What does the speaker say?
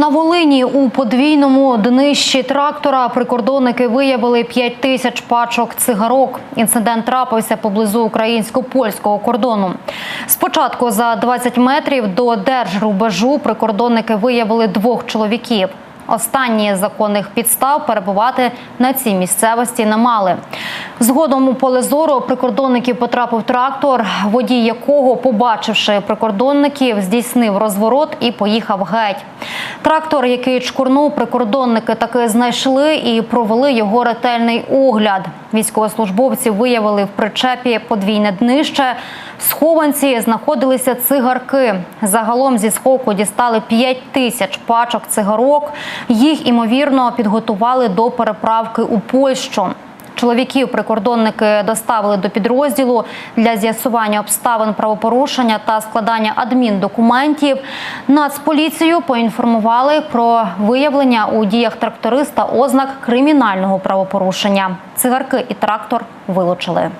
На Волині у подвійному днищі трактора прикордонники виявили 5 тисяч пачок цигарок. Інцидент трапився поблизу українсько-польського кордону. Спочатку за 20 метрів до держрубежу прикордонники виявили двох чоловіків. Останні законних підстав перебувати на цій місцевості не мали. Згодом у поле зору прикордонників потрапив трактор, водій якого, побачивши прикордонників, здійснив розворот і поїхав геть. Трактор, який чкурнув, прикордонники таки знайшли і провели його ретельний огляд. Військовослужбовці виявили в причепі подвійне днище. В схованці знаходилися цигарки. Загалом зі сховку дістали 5 тисяч пачок цигарок. Їх імовірно підготували до переправки у Польщу. Чоловіків прикордонники доставили до підрозділу для з'ясування обставин правопорушення та складання адміндокументів. Нацполіцію поінформували про виявлення у діях тракториста ознак кримінального правопорушення. Цигарки і трактор вилучили.